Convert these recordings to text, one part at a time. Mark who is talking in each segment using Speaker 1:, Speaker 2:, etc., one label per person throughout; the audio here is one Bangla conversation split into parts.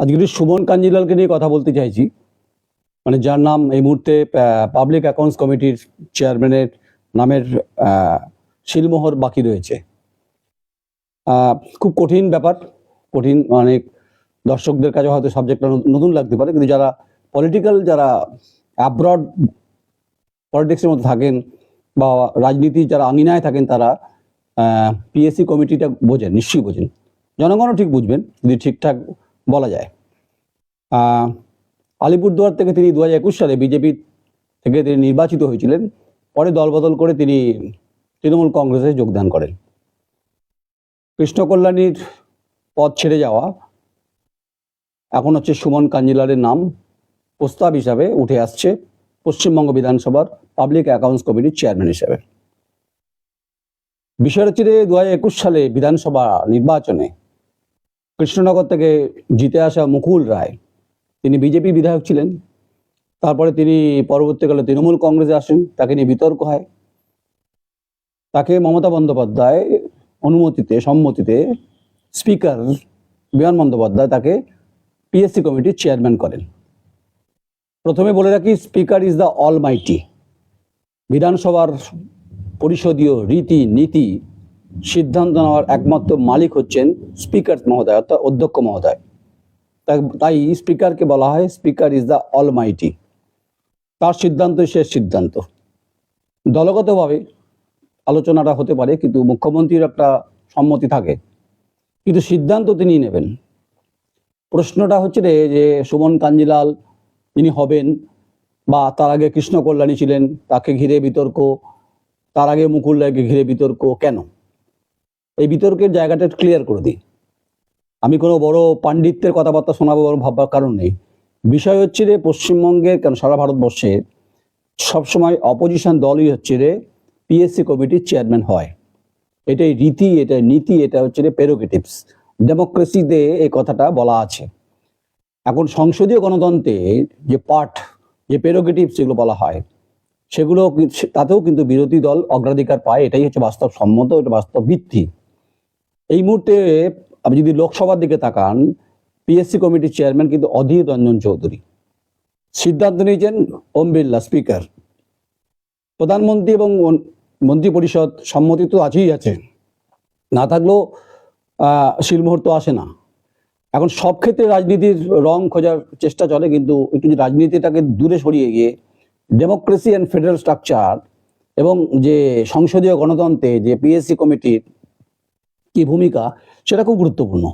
Speaker 1: আজকে একটু সুমন কাঞ্জিলালকে নিয়ে কথা বলতে চাইছি। মানে যার নাম এই মুহূর্তে পাবলিক অ্যাকাউন্টস কমিটির চেয়ারম্যানের নামের শিলমোহর বাকি রয়েছে। খুব কঠিন ব্যাপার। কঠিন অনেক দর্শকদের কাছে হয়তো সাবজেক্টটা নতুন লাগতে পারে। কিন্তু যারা পলিটিক্যাল যারা অ্যাব্রড পলিটিক্সের মধ্যে থাকেন বা রাজনীতি, যারা আঙিনায় থাকেন তারা পিএসসি কমিটিটা বোঝেন, নিশ্চয়ই বোঝেন। জনগণও ঠিক বুঝবেন। যদি ঠিকঠাক বলা যায়। আলিপুরদুয়ার থেকে তিনি দু হাজার একুশ সালে বিজেপি থেকে তিনি নির্বাচিত হয়েছিলেন। পরে দলবদল করে তিনি তৃণমূল কংগ্রেসে যোগদান করেন। কৃষ্ণ কল্যাণীর পদ ছেড়ে যাওয়া, এখন হচ্ছে সুমন কাঞ্জিলারের নাম, প্রস্তাব হিসাবে উঠে আসছে পশ্চিমবঙ্গ বিধানসভার পাবলিক অ্যাকাউন্টস কমিটির চেয়ারম্যান হিসেবে। বিষয় হচ্ছে দু হাজার একুশ সালে বিধানসভা নির্বাচনে কৃষ্ণনগর থেকে জিতে আসা মুকুল রায়, তিনি বিজেপি বিধায়ক ছিলেন। তারপরে তিনি পরবর্তীকালে তৃণমূল কংগ্রেসে আসেন, তাকে নিয়ে বিতর্ক হয়। তাকে মমতা বন্দ্যোপাধ্যায় অনুমতিতে, সম্মতিতে স্পিকার বিমান বন্দ্যোপাধ্যায় তাকে পিএসসি কমিটির চেয়ারম্যান করেন। প্রথমে বলে রাখি, speaker is the almighty বিধানসভার পরিষদীয় রীতি নীতি সিদ্ধান্ত নেওয়ার একমাত্র মালিক হচ্ছেন স্পিকার মহোদয়, অর্থাৎ অধ্যক্ষ মহোদয়। তাই- স্পিকারকে বলা হয় speaker is the almighty তার সিদ্ধান্তই শেষ সিদ্ধান্ত। দলগতভাবে আলোচনাটা হতে পারে, কিন্তু মুখ্যমন্ত্রীর একটা সম্মতি থাকে। কিন্তু সিদ্ধান্ত তিনি নেবেন। প্রশ্নটা হচ্ছে রে যে সুমন কাঞ্জিলাল তিনি হবেন, বা তার আগে কৃষ্ণ কল্যাণী ছিলেন, তাকে ঘিরে বিতর্ক, তার আগে মুকুল রায়কে ঘিরে বিতর্ক, কেন? এই বিতর্কের জায়গাটা ক্লিয়ার করে দিই। আমি কোনো বড় পাণ্ডিত্যের কথাবার্তা শোনাবো বড় ভাববার কারণ নেই। বিষয় হচ্ছে রে পশ্চিমবঙ্গের কেন সারা ভারতবর্ষে সবসময় অপোজিশন দলই হচ্ছে রে পিএসসি কমিটির চেয়ারম্যান হয়। এটাই রীতি এটা নীতি, এটা হচ্ছে রে পেরোগেটিভস ডেমোক্রেসিতে এই কথাটা বলা আছে। এখন সংসদীয় গণতন্ত্রে যে পাঠ যে পেরোগেটিভস যেগুলো বলা হয়, সেগুলো তাতেও কিন্তু বিরোধী দল অগ্রাধিকার পায়। এটাই হচ্ছে বাস্তব সম্মত এটা বাস্তব ভিত্তি এই মুহূর্তে আপনি যদি লোকসভার দিকে তাকান পিএসসি কমিটির চেয়ারম্যান কিন্তু অধীর রঞ্জন চৌধুরী। সিদ্ধান্ত নিয়েছেন ওম বিড়লা স্পিকার। প্রধানমন্ত্রী এবং মন- মন্ত্রী পরিষদ সম্মতি তো আছেই আছে। না থাকলেও আহ, শিলমোহর তো আসে না। এখন সব ক্ষেত্রে রাজনীতির রং খোঁজার চেষ্টা চলে কিন্তু একটু রাজনীতিটাকে দূরে সরিয়ে গিয়ে ডেমোক্রেসি অ্যান্ড ফেডারেল স্ট্রাকচার এবং যে সংসদীয় গণতন্ত্রে যে পিএসসি কমিটির কি ভূমিকা, সেটা খুব গুরুত্বপূর্ণ।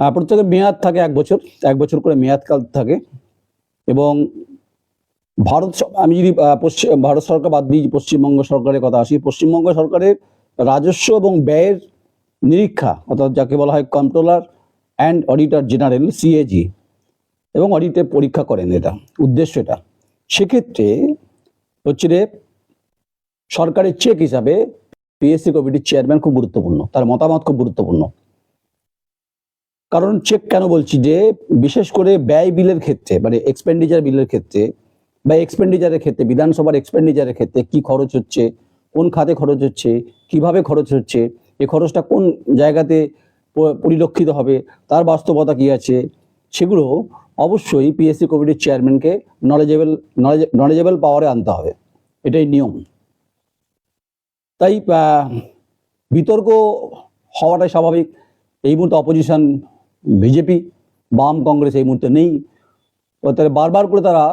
Speaker 1: প্রত্যেকের মেয়াদ থাকে এক বছর এক বছর করে মেয়াদকাল থাকে এবং ভারত আমি যদি পশ্চিম ভারত সরকার বাদ দিই, পশ্চিমবঙ্গ সরকারের কথা আসি, পশ্চিমবঙ্গ সরকারের রাজস্ব এবং ব্যয়ের নিরীক্ষা, অর্থাৎ যাকে বলা হয় controller and auditor general CAG এবং অডিটে পরীক্ষা করেন এটা, উদ্দেশ্য এটা। সেক্ষেত্রে হচ্ছে রে সরকারের চেক হিসাবে পিএসসি কমিটির চেয়ারম্যান খুব গুরুত্বপূর্ণ, তার মতামত খুব গুরুত্বপূর্ণ। কারণ চেক কেন বলছি যে, বিশেষ করে ব্যয় বিলের ক্ষেত্রে মানে এক্সপেন্ডিচার বিলের ক্ষেত্রে বা এক্সপেন্ডিচারের ক্ষেত্রে, বিধানসভার এক্সপেন্ডিচারের ক্ষেত্রে কি খরচ হচ্ছে, কোন খাতে খরচ হচ্ছে, কীভাবে খরচ হচ্ছে এই খরচটা কোন জায়গাতে পরিলক্ষিত হবে, তার বাস্তবতা কি আছে, সেগুলো অবশ্যই পিএসসি কমিটির চেয়ারম্যানকে নলেজেবল নলেজেবল পাওয়ারে আনতে হবে। এটাই নিয়ম। তাই বিতর্ক হওয়াটাই স্বাভাবিক। এই মুহূর্তে অপোজিশন বিজেপি বাম কংগ্রেস এই মুহূর্তে নেই। তারা বারবার করে তারা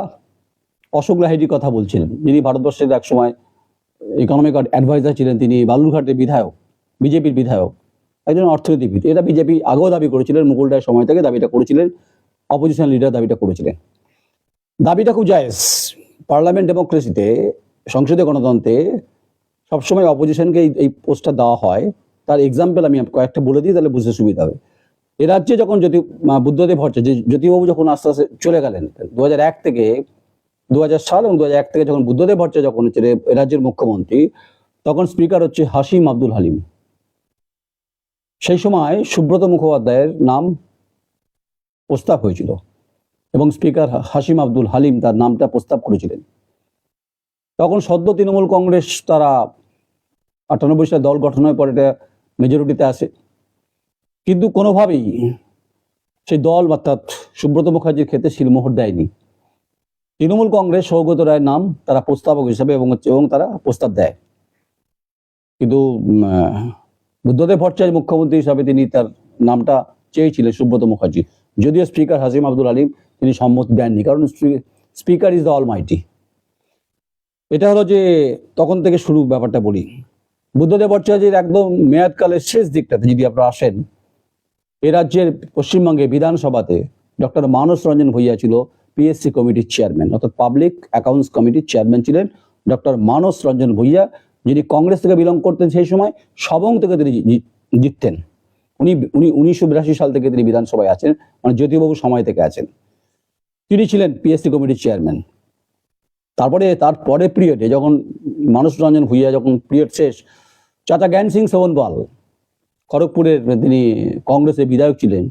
Speaker 1: অশোক লাহিড়ির কথা বলছিলেন। যিনি ভারতবর্ষের এক সময় ইকোনমিক অ্যাডভাইজার ছিলেন, তিনি বালুরঘাটের বিধায়ক বিজেপির বিধায়ক, একজন অর্থনীতিবিদ। এটা বিজেপি আগেও দাবি করেছিলেন মুকুল রায়ের সময় থেকে দাবিটা করেছিলেন অপোজিশন লিডার দাবিটা করেছিলেন। দাবিটা খুব জায়েজ। পার্লামেন্ট ডেমোক্রেসিতে, সংসদীয় গণতন্ত্রে সবসময় অপোজিশনকে এই পোস্টটা দেওয়া হয়। তার এক্সাম্পল আমি কয়েকটা বলে দিই, তাহলে বুঝতে সুবিধা হবে। এ রাজ্যে যখন জ্যোতি বুদ্ধদেব ভট্টাচার্য জ্যোতিবাবু যখন আস্তে আস্তে চলে গেলেন দু এক থেকে দু হাজার সাল এবং দু এক থেকে যখন বুদ্ধদেব ভট্টাচার্য যখন হচ্ছে এ রাজ্যের মুখ্যমন্ত্রী, তখন স্পিকার হচ্ছে হাসিম আব্দুল হালিম। সেই সময় সুব্রত মুখোপাধ্যায়ের নাম প্রস্তাব হয়েছিল এবং স্পিকার হাসিম আব্দুল হালিম তার নামটা প্রস্তাব করেছিলেন। তখন সদ্য তৃণমূল কংগ্রেস তারা আটানব্বই সালে দল গঠন গঠনের পরে এটা মেজরিটিতে আসে। কিন্তু কোনোভাবেই সেই দল অর্থাৎ সুব্রত মুখার্জির ক্ষেত্রে শিলমোহর দেয়নি। তৃণমূল কংগ্রেস সৌগত রায়ের নাম তারা প্রস্তাবক হিসাবে এবং হচ্ছে- এবং তারা প্রস্তাব দেয়। কিন্তু বুদ্ধদেব ভট্টাচার্য মুখ্যমন্ত্রী হিসাবে তিনি তার নামটা চেয়েছিলেন সুব্রত মুখার্জি। যদিও স্পিকার হাসিম আব্দুল আলিম তিনি সম্মতি দেননি, কারণ speaker is the almighty এটা হলো যে তখন থেকে শুরু ব্যাপারটা বলি। বুদ্ধদেব ভট্টাচার্যের একদম মেয়াদকালের শেষ দিকটাতে যদি আপনারা আসেন, এ রাজ্যের পশ্চিমবঙ্গে বিধানসভাতে ডক্টর মানস রঞ্জন ভূঁইয়া ছিল পিএসসি কমিটির চেয়ারম্যান, অর্থাৎ পাবলিক অ্যাকাউন্টস কমিটির চেয়ারম্যান ছিলেন ডক্টর মানস রঞ্জন ভূঁইয়া, যিনি কংগ্রেস থেকে বিলং করতেন সেই সময়, সবং থেকে তিনি জিততেন। উনি উনি উনিশশো বিরাশি সাল থেকে তিনি বিধানসভায় আছেন মানে জ্যোতিবাবু সময় থেকে আছেন। তিনি ছিলেন পিএসসি কমিটির চেয়ারম্যান। তারপরে, তার পরে পিরিয়ডে যখন মানস রঞ্জন ভূঁইয়া যখন পিরিয়ড শেষ চাচা জ্ঞান সিং সোবনপাল খড়গপুরের তিনি কংগ্রেসের বিধায়ক ছিলেন।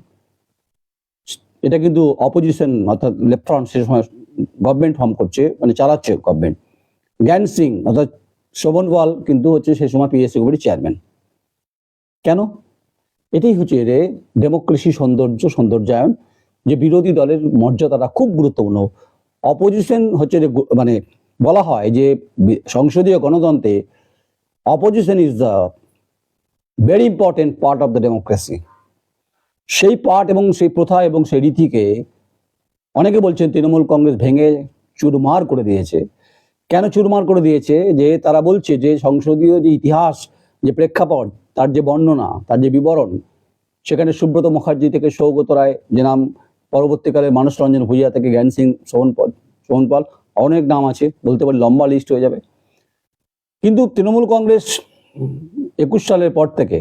Speaker 1: এটা কিন্তু অপোজিশন অর্থাৎ লেফট সে সময় গভর্নমেন্ট ফর্ম করছে মানে চালাচ্ছে গভর্নমেন্ট জ্ঞান সিং, অর্থাৎ শোভনওয়াল কিন্তু হচ্ছে সেই সময় পিএসসি কমিটির চেয়ারম্যান কেন? এটাই হচ্ছে রে ডেমোক্রেসি সৌন্দর্য, সৌন্দর্যায়ন, যে বিরোধী দলের মর্যাদাটা খুব গুরুত্বপূর্ণ। অপোজিশন হচ্ছে যে মানে বলা হয় যে সংসদীয় গণতন্ত্রে opposition is the very important part of the democracy সেই পার্ট এবং সেই প্রথা এবং সেই রীতিকে অনেকে বলছেন তৃণমূল কংগ্রেস ভেঙে চুরমার করে দিয়েছে। কেন চুরমার করে দিয়েছে? যে তারা বলছে যে সংসদীয় যে ইতিহাস, যে প্রেক্ষাপট, তার যে বর্ণনা, তার যে বিবরণ, সেখানে সুব্রত মুখার্জি থেকে সৌগত রায়, যে নাম পরবর্তীকালে মানস রঞ্জন ভূঁইয়া থেকে জ্ঞান সিং সোহনপাল সোহনপাল অনেক নাম আছে, বলতে পারি লম্বা লিস্ট হয়ে যাবে। কিন্তু তৃণমূল কংগ্রেস একুশ সালের পর থেকে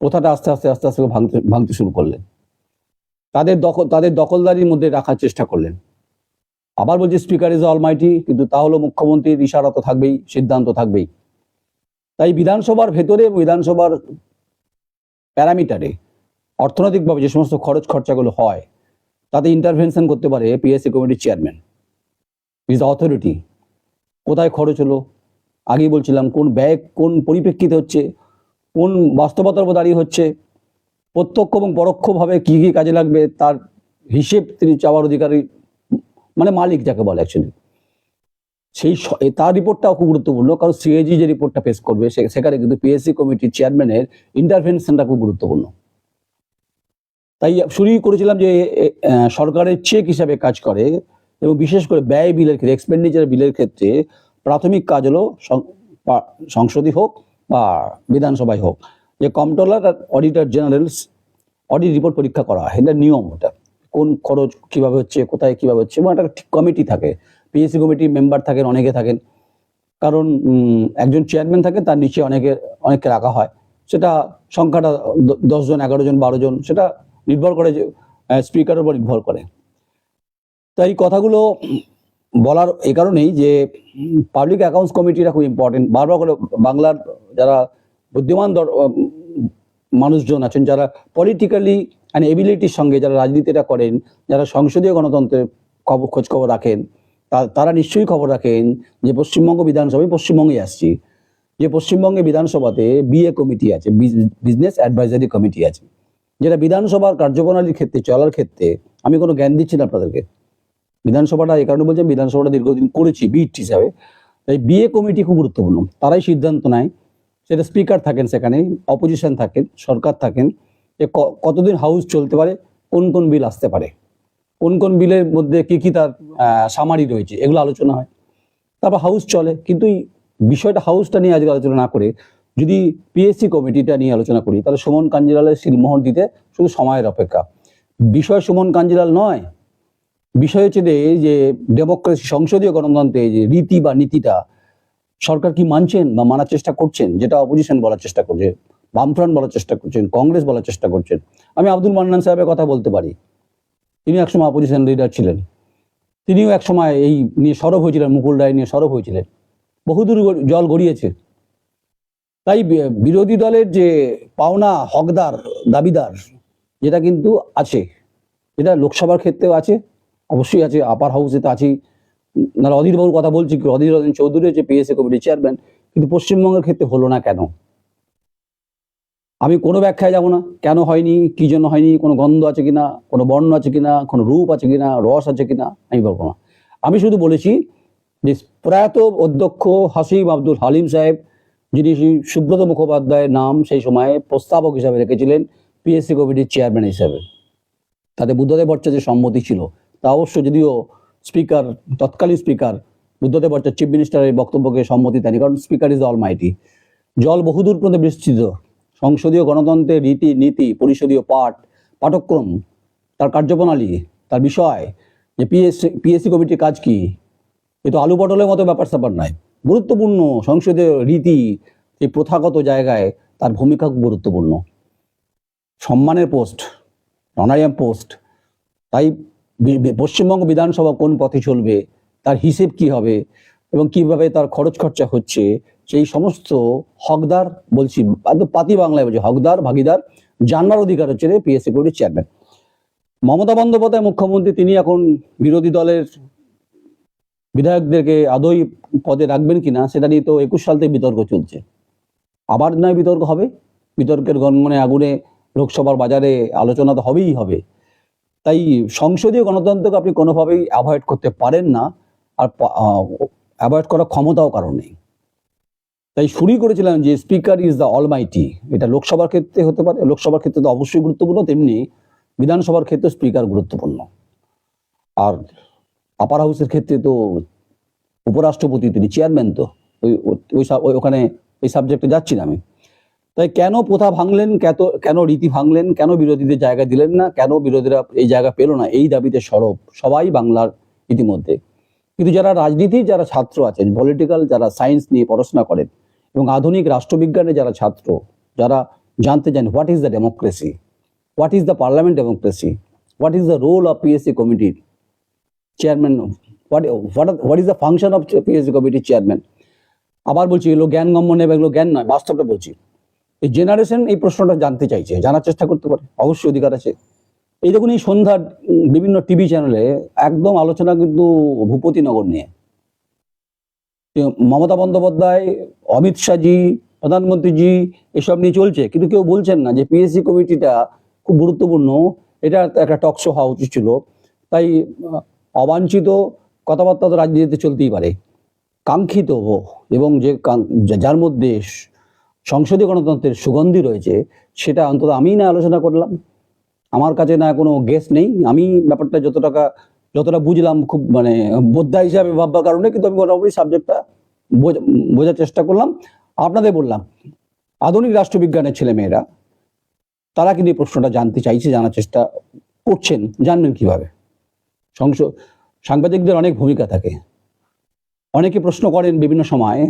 Speaker 1: প্রথাটা আস্তে আস্তে আস্তে আস্তে ভাঙতে ভাঙতে শুরু করলেন। তাদের দখল তাদের দখলদারির মধ্যে রাখার চেষ্টা করলেন। আবার বলছি, স্পিকার ইজ অলমাইটি, কিন্তু তা হলো মুখ্যমন্ত্রীর ইশারা তো থাকবেই, সিদ্ধান্ত থাকবেই। তাই বিধানসভার ভেতরে বিধানসভার প্যারামিটারে অর্থনৈতিকভাবে যে সমস্ত খরচ খরচাগুলো হয়, তাতে ইন্টারভেনশন করতে পারে পিএসসি কমিটির চেয়ারম্যান ইজ অথরিটি কোথায় খরচ হলো? আগেই বলছিলাম, কোন ব্যয় কোন পরিপ্রেক্ষিতে হচ্ছে? কোন বাস্তবতার উপর দাঁড়িয়ে হচ্ছে? প্রত্যক্ষ এবং পরোক্ষভাবে কি কি কাজে লাগবে? তার হিসেব তিনি চাওয়ার অধিকারী মানে মালিক যাকে বলে অ্যাকচুয়ালি সেই তার রিপোর্টটাও খুব গুরুত্বপূর্ণ, কারণ সিএজি যে রিপোর্টটা পেশ করবে সেখানে কিন্তু পিএসসি কমিটির চেয়ারম্যানের ইন্টারভেনশনটা খুব গুরুত্বপূর্ণ। তাই শুরুই করেছিলাম যে সরকারের চেক হিসাবে কাজ করে এবং বিশেষ করে ব্যয় বিলের ক্ষেত্রে এক্সপেন্ডিচার বিলের ক্ষেত্রে প্রাথমিক কাজ হলো সংসদই হোক বা বিধানসভায় হোক, যে কন্ট্রোলার আর অডিটর জেনারেলস অডিট রিপোর্ট পরীক্ষা করা হয়। এটা নিয়ম ওটা কোন খরচ কীভাবে হচ্ছে, কোথায় কীভাবে হচ্ছে এবং একটা কমিটি থাকে। পিএসসি কমিটির মেম্বার থাকেন, অনেকে থাকেন। কারণ একজন চেয়ারম্যান থাকে, তার নিচে অনেকে, অনেককে রাখা হয়। সেটা সংখ্যাটা দশজন এগারো জন, বারো জন, সেটা নির্ভর করে যে স্পিকারের উপর নির্ভর করে। তাই এই কথাগুলো বলার এই কারণেই যে পাবলিক অ্যাকাউন্টস কমিটিটা খুব ইম্পর্টেন্ট বারবার করে বাংলার যারা বুদ্ধিমান মানুষজন আছেন, যারা পলিটিক্যালি অ্যান্ড এবিলিটির সঙ্গে যারা রাজনীতিটা করেন, যারা সংসদীয় গণতন্ত্রের খবর খোঁজ খবর রাখেন, তা- তারা নিশ্চয়ই খবর রাখেন যে পশ্চিমবঙ্গ বিধানসভায় পশ্চিমবঙ্গে আসছি, যে পশ্চিমবঙ্গে বিধানসভাতে বিএ কমিটি আছে বিজনেস অ্যাডভাইজারি কমিটি আছে, যেটা বিধানসভার কার্যপ্রণালীর ক্ষেত্রে, চলার ক্ষেত্রে, আমি কোনো জ্ঞান দিচ্ছি না আপনাদেরকে। বিধানসভাটা এই কারণে বলছি বিধানসভাটা দীর্ঘদিন করেছি বিট হিসাবে। তাই বিএ কমিটি খুব গুরুত্বপূর্ণ। তারাই সিদ্ধান্ত নেয় সেটা স্পিকার থাকেন সেখানে অপোজিশন থাকেন, সরকার থাকেন, যে কতদিন হাউস চলতে পারে, কোন কোন বিল আসতে পারে, কোন কোন বিলের মধ্যে কি কি তার সামারি রয়েছে, এগুলো আলোচনা হয়। তারপর হাউস চলে, কিন্তু বিষয়টা হাউসটা নিয়ে আজকে আলোচনা না করে, যদি পিএসসি কমিটিটা নিয়ে আলোচনা করি, তাহলে সুমন কাঞ্জিলালের শিলমোহর দিতে শুধু সময়ের অপেক্ষা। বিষয় সুমন কাঞ্জিলাল নয় বিষয় হচ্ছে যে ডেমোক্রেসি, সংসদীয় গণতন্ত্রে যে রীতি বা নীতিটা, সরকার কি মানছেন বা মানার চেষ্টা করছেন? যেটা অপোজিশন বলার চেষ্টা করছে, বামফ্রন্ট বলার চেষ্টা করছেন, কংগ্রেস বলার চেষ্টা করছেন। আমি আব্দুল মান্নান সাহেবের কথা বলতে পারি। তিনি একসময় অপোজিশন লিডার ছিলেন। তিনিও একসময় এই নিয়ে সরব হয়েছিলেন, মুকুল রায় নিয়ে সরব হয়েছিলেন। বহুদূর জল গড়িয়েছে। তাই বিরোধী দলের যে পাওনা, হকদার, দাবিদার, যেটা কিন্তু আছে যেটা লোকসভার ক্ষেত্রেও আছে। অবশ্যই আছে আপার হাউসে তো আছেই। নাহলে অধীর বাবুর কথা বলছি অধীর রঞ্জন চৌধুরী হচ্ছে পিএসসি কমিটির চেয়ারম্যান কিন্তু পশ্চিমবঙ্গের ক্ষেত্রে হলো না কেন? আমি কোনো ব্যাখ্যায় যাব না, কেন হয়নি, কি জন্য হয়নি, কোনো গন্ধ আছে কিনা, কোনো বর্ণ আছে কিনা, কোনো রূপ আছে কিনা, রস আছে কিনা, আমি বলব না। আমি শুধু বলেছি যে প্রয়াত অধ্যক্ষ হাসিম আব্দুল হালিম সাহেব, যিনি সুব্রত মুখোপাধ্যায়ের নাম সেই সময়ে প্রস্তাবক হিসাবে রেখেছিলেন পিএসসি কমিটির চেয়ারম্যান হিসাবে। তাতে বুদ্ধদেব ভট্টাচার্যের সম্মতি ছিল। তা অবশ্য যদিও স্পিকার, তৎকালীন স্পিকার বুদ্ধদেব ভট্টাচার্য চিফ মিনিস্টারের বক্তব্যকে সম্মতি দেয়নি কারণ স্পিকার ইজ অল মাইটি জল বহুদূর পর্যন্ত বিস্তৃত সংসদীয় গণতন্ত্রের রীতি, নীতি, পরিষদীয় পাঠ, পাঠক্রম, তার কার্যপ্রণালী, তার বিষয়, যে পিএসসি পিএসসি কমিটির কাজ কি, এ তো আলু পটলের মতো ব্যাপার স্যাপার নয়। গুরুত্বপূর্ণ সংসদীয় রীতি, এই প্রথাগত জায়গায় তার ভূমিকা গুরুত্বপূর্ণ। সম্মানের পোস্ট অনারিয়াম পোস্ট, তাই পশ্চিমবঙ্গ বিধানসভা কোন পথে চলবে, তার হিসেব কি হবে এবং কীভাবে তার খরচ খরচা হচ্ছে, সেই সমস্ত হকদার বলছি পাতি বাংলায় বলছি, হকদার, ভাগিদার জানার অধিকার হচ্ছে রে পিএসসি কমিটির চেয়ারম্যান মমতা বন্দ্যোপাধ্যায় মুখ্যমন্ত্রী, তিনি এখন বিরোধী দলের বিধায়কদেরকে আদৌ পদে রাখবেন কিনা, সেটা নিয়ে তো একুশ সাল থেকে বিতর্ক চলছে। আবার নয় বিতর্ক হবে, বিতর্কের গণমনে আগুনে লোকসভার বাজারে আলোচনা তো হবেই হবে। তাই সংসদীয় গণতন্ত্রকে আপনি কোনোভাবেই অ্যাভয়েড করতে পারেন না আর অ্যাভয়েড করার ক্ষমতাও কারণ নেই। তাই শুরুই করেছিলাম যে স্পিকার ইজ দ্য অলমাইটি এটা লোকসভার ক্ষেত্রে হতে পারে, লোকসভার ক্ষেত্রে তো অবশ্যই গুরুত্বপূর্ণ, তেমনি বিধানসভার ক্ষেত্রে স্পিকার গুরুত্বপূর্ণ। আর আপার হাউসের ক্ষেত্রে তো উপরাষ্ট্রপতি, তিনি চেয়ারম্যান তো, ওই ওই ওখানে ওই সাবজেক্টে যাচ্ছি না আমি। তাই কেন প্রথা ভাঙলেন? কেন কেন রীতি ভাঙলেন? কেন বিরোধীদের জায়গা দিলেন না? কেন বিরোধীরা এই জায়গা পেল না? এই দাবিতে সরব সবাই বাংলার ইতিমধ্যে। কিন্তু যারা রাজনীতির যারা ছাত্র আছেন পলিটিক্যাল যারা সায়েন্স নিয়ে পড়াশোনা করেন এবং আধুনিক রাষ্ট্রবিজ্ঞানে যারা ছাত্র, যারা জানতে চান what is the democracy what is the parliament democracy what is the role of PSC কমিটির chairman what what what is the function of PSC কমিটির চেয়ারম্যান আবার বলছি, এগুলো জ্ঞান গম্য নেবে এগুলো জ্ঞান নয়, বাস্তবটা বলছি। এই জেনারেশন এই প্রশ্নটা জানতে চাইছে, জানার চেষ্টা করতে পারে, অবশ্যই অধিকার আছে। এই দেখুন, এই সন্ধ্যার বিভিন্ন টিভি চ্যানেলে একদম আলোচনা কিন্তু ভূপতিনগর নিয়ে। মমতা বন্দ্যোপাধ্যায়, অমিত শাহজি, প্রধানমন্ত্রীজি এসব নিয়ে চলছে, কিন্তু কেউ বলছেন না যে পিএসসি কমিটিটা খুব গুরুত্বপূর্ণ। এটা একটা টকশো হওয়া উচিত ছিল। তাই অবাঞ্ছিত কথাবার্তা তো রাজনীতিতে চলতেই পারে। কাঙ্ক্ষিত এবং যে যার মধ্যে সংসদীয় গণতন্ত্রের সুগন্ধি রয়েছে, সেটা অন্তত আমিই না আলোচনা করলাম। আমার কাছে না কোনো গেস নেই। আমি ব্যাপারটা যত টাকা যতটা বুঝলাম খুব মানে বোদ্ধা হিসাবে ভাববার কারণে কিন্তু আমি মোটামুটি সাবজেক্টটা বোঝার চেষ্টা করলাম। আপনাদের বললাম, আধুনিক রাষ্ট্রবিজ্ঞানের ছেলেমেয়েরা, তারা কিন্তু এই প্রশ্নটা জানতে চাইছে, জানার চেষ্টা করছেন। জানবেন কীভাবে? সংসদ সাংবাদিকদের অনেক ভূমিকা থাকে। অনেকে প্রশ্ন করেন বিভিন্ন সময়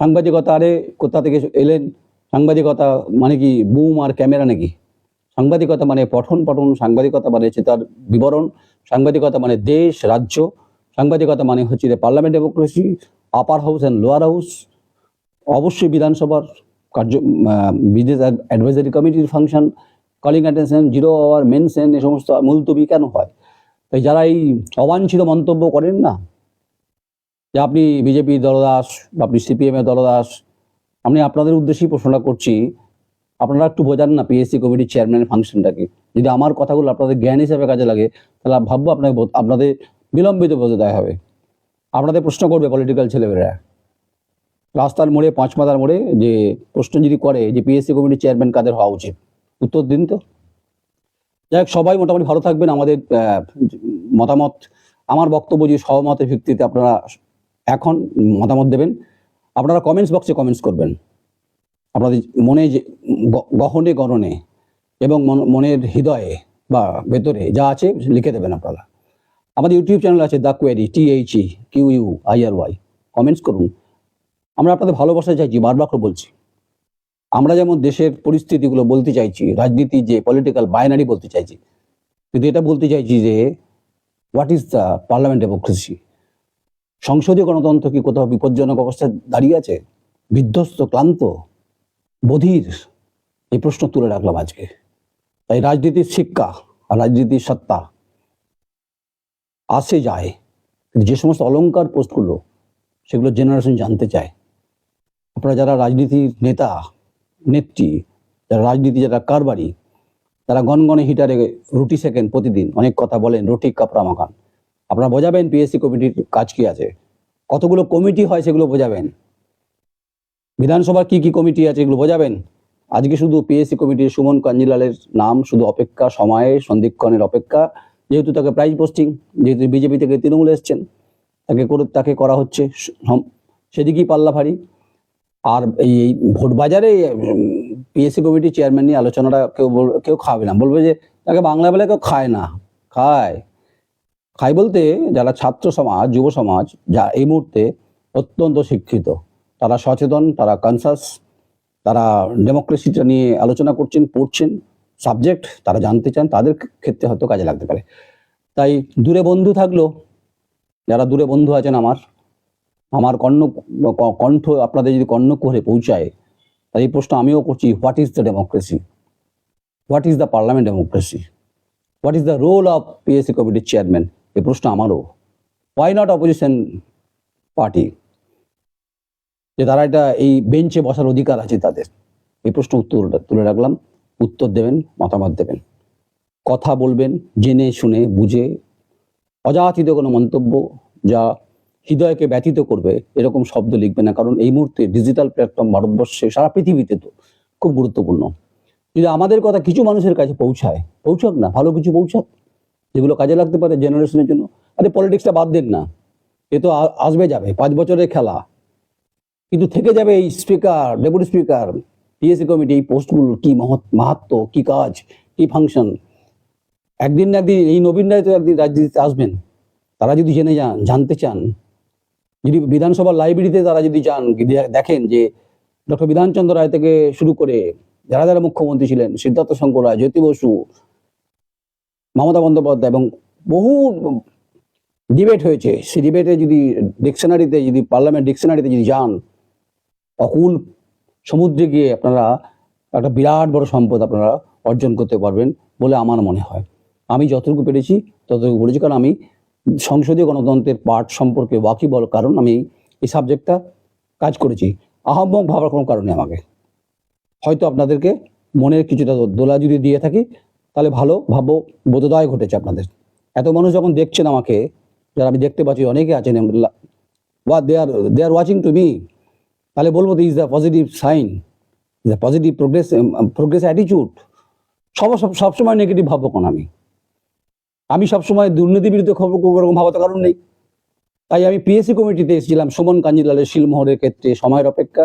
Speaker 1: সাংবাদিকতা আরে কোথা থেকে এলেন? সাংবাদিকতা মানে কি বুম আর ক্যামেরা নাকি? সাংবাদিকতা মানে পঠন পঠন, সাংবাদিকতা মানে হচ্ছে তার বিবরণ, সাংবাদিকতা মানে দেশ, রাজ্য, সাংবাদিকতা মানে হচ্ছে যে parliament democracy, upper house and lower house, অবশ্যই বিধানসভার কার্য বিদেশ অ্যাডভাইজারি কমিটির function, calling attention zero hour mention এই সমস্ত মুলতবি কেন হয়? তাই যারা এই অবাঞ্ছিত মন্তব্য করেন না যে আপনি বিজেপি দলদাস বা আপনি সিপিএমের দলদাস, আমি আপনাদের উদ্দেশ্যেই প্রশ্নটা করছি, আপনারা একটু বোঝান না পিএসসি কমিটির চেয়ারম্যানের ফাংশনটাকে যদি আমার কথাগুলো আপনাদের জ্ঞান হিসাবে কাজে লাগে, তাহলে ভাববো আপনাকে আপনাদের বিলম্বিত বোঝা দেওয়া হবে। আপনাদের প্রশ্ন করবে পলিটিক্যাল ছেলেমেয়েরা। রাস্তার মোড়ে পাঁচ মাথার মোড়ে যে প্রশ্ন যদি করে যে পিএসসি কমিটির চেয়ারম্যান কাদের হওয়া উচিত? উত্তর দিন তো। যাই হোক, সবাই মোটামুটি ভালো থাকবেন। আমাদের মতামত, আমার বক্তব্য যে সহমতের ভিত্তিতে আপনারা এখন মতামত দেবেন। আপনারা কমেন্টস বক্সে কমেন্টস করবেন। আপনাদের মনে যে গহনে, গণনে এবং মন- মনের হৃদয়ে বা ভেতরে যা আছে লিখে দেবেন আপনারা। আমাদের ইউটিউব চ্যানেল আছে the query T H E Q U I R Y comments করুন। আমরা আপনাদের ভালোবাসা চাইছি, বারবার বলছি। আমরা যেমন দেশের পরিস্থিতিগুলো বলতে চাইছি, রাজনীতি যে পলিটিক্যাল বাইনারি বলতে চাইছি কিন্তু এটা বলতে চাইছি যে what is the parliament democracy সংসদীয় গণতন্ত্র কি কোথাও বিপজ্জনক অবস্থায় দাঁড়িয়ে আছে? বিধ্বস্ত, ক্লান্ত, বধির? এই প্রশ্ন তুলে রাখলাম আজকে। তাই রাজনীতির শিক্ষা আর রাজনীতির সত্তা আসে যায়, কিন্তু যে সমস্ত অলংকার পোস্টগুলো, সেগুলো জেনারেশন জানতে চায়। আপনারা যারা রাজনীতির নেতা, নেত্রী, যারা রাজনীতি, যারা কারবারি, তারা গনগনে হিটারে রুটি সেকেন্ড প্রতিদিন, অনেক কথা বলেন, রুটি কাপড়া মাখান আপনারা বোঝাবেন পিএসসি কমিটির কাজ কি আছে? কতগুলো কমিটি হয় সেগুলো বোঝাবেন। বিধানসভার কি কি কমিটি আছে এগুলো বোঝাবেন। আজকে শুধু পিএসসি কমিটির সুমন কাঞ্জিলালের নাম, শুধু অপেক্ষা, সময়ে, সন্ধিক্ষণের অপেক্ষা, যেহেতু তাকে প্রাইজ পোস্টিং যেহেতু বিজেপি থেকে তৃণমূল এসছেন, তাকে করে, তাকে করা হচ্ছে সেদিকেই পাল্লা ভারী আর এই ভোট বাজারে পিএসসি কমিটি চেয়ারম্যান নিয়ে আলোচনাটা কেউ কেউ খাবে না। বলবে যে, তাকে বাংলা বেলা কেউ খায় না। খায়। খায় বলতে যারা ছাত্র সমাজ, যুব সমাজ, যা এই মুহূর্তে অত্যন্ত শিক্ষিত, তারা সচেতন, তারা কনসাস তারা ডেমোক্রেসিটা নিয়ে আলোচনা করছেন, পড়ছেন সাবজেক্ট তারা জানতে চান, তাদের ক্ষেত্রে হয়তো কাজে লাগতে পারে। তাই দূরে বন্ধু থাকল, যারা দূরে বন্ধু আছেন আমার আমার কর্ণ কণ্ঠ আপনাদের যদি কর্ণ করে পৌঁছায় তাই এই প্রশ্ন আমিও করছি what is the democracy what is the parliament democracy what is the role of PSC কমিটির চেয়ারম্যান এই প্রশ্ন আমারও। ওয়াই নট অপোজিশন পার্টি যে তারা এটা এই বেঞ্চে বসার অধিকার আছে তাদের। এই প্রশ্ন উত্তর তুলে রাখলাম। উত্তর দেবেন, মতামত দেবেন। কথা বলবেন, জেনে শুনে বুঝে। অযাচিত কোনো মন্তব্য যা হৃদয়কে ব্যতীত করবে, এরকম শব্দ লিখবে না। কারণ এই মুহূর্তে ডিজিটাল প্ল্যাটফর্ম ভারতবর্ষে, সারা পৃথিবীতে তো খুব গুরুত্বপূর্ণ। যদি আমাদের কথা কিছু মানুষের কাছে পৌঁছায়, পৌঁছাক না, ভালো কিছু পৌঁছাক। যেগুলো কাজে লাগতে পারে জেনারেশনের জন্য। আরে পলিটিক্সটা বাদ দেন না। এ তো আসবে যাবে, পাঁচ বছরের খেলা। কিন্তু থেকে যাবে এই speaker deputy speaker PSC committee এই পোস্টগুলো কি মহৎ, মাহাত্ম, কি কাজ, কি ফাংশন একদিন না একদিন, এই নবীন রায় তো একদিন রাজনীতিতে আসবেন। তারা যদি জেনে যান জানতে চান, যদি বিধানসভার লাইব্রেরিতে তারা যদি যান দেখেন যে ডক্টর বিধানচন্দ্র রায় থেকে শুরু করে যারা যারা মুখ্যমন্ত্রী ছিলেন, সিদ্ধার্থ শঙ্কর রায়, জ্যোতি বসু মমতা বন্দ্যোপাধ্যায় এবং বহু ডিবেট হয়েছে। সেই ডিবেটে যদি ডিকশনারিতে যদি পার্লামেন্ট ডিকশনারিতে যদি যান, অকুল সমুদ্রে গিয়ে আপনারা একটা বিরাট বড় সম্পদ আপনারা অর্জন করতে পারবেন বলে আমার মনে হয়। আমি যতটুকু পেরেছি ততটুকু বলেছি। কারণ আমি সংসদীয় গণতন্ত্রের পাঠ সম্পর্কে ওয়াকি বল কারণ আমি এই সাবজেক্টটা কাজ করেছি। আহম্মক ভাবার কোনো কারণে আমাকে। হয়তো আপনাদেরকে মনের কিছুটা দোলা যদি দিয়ে থাকি। তাহলে ভালো ভাবো, বোধোদয় ঘটেছে আপনাদের। এত মানুষ যখন দেখছেন আমাকে, যারা আমি দেখতে পাচ্ছি, অনেকে আছেন what they are they are watching to me তাহলে বলব the is the positive sign the positive progress progress অ্যাটিচিউড সব সব সবসময় নেগেটিভ ভাববো কোন আমি? আমি সবসময় দুর্নীতি বিরুদ্ধে খবর এরকম ভাবার কারণ নেই। তাই আমি পিএসসি কমিটিতে এসেছিলাম, সুমন কাঞ্জিলালের শিলমোহরের ক্ষেত্রে, সময়ের অপেক্ষা।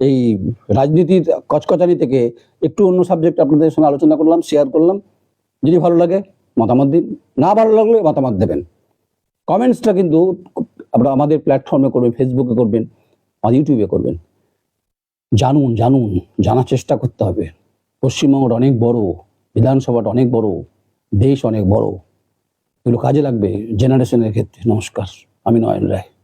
Speaker 1: এই রাজনীতির কচকচানি থেকে একটু অন্য সাবজেক্ট আপনাদের সঙ্গে আলোচনা করলাম শেয়ার করলাম। যদি ভালো লাগে, মতামত দিন। না ভালো লাগলে মতামত দেবেন। কমেন্টসটা কিন্তু আপনারা আমাদের প্ল্যাটফর্মে করবেন ফেসবুকে করবেন আর ইউটিউবে করবেন। জানুন জানুন, জানার চেষ্টা করতে হবে। পশ্চিমবঙ্গটা অনেক বড়, বিধানসভাটা অনেক বড়, দেশ অনেক বড়। এগুলো কাজে লাগবে জেনারেশনের ক্ষেত্রে। নমস্কার, আমি নয়ন রায়।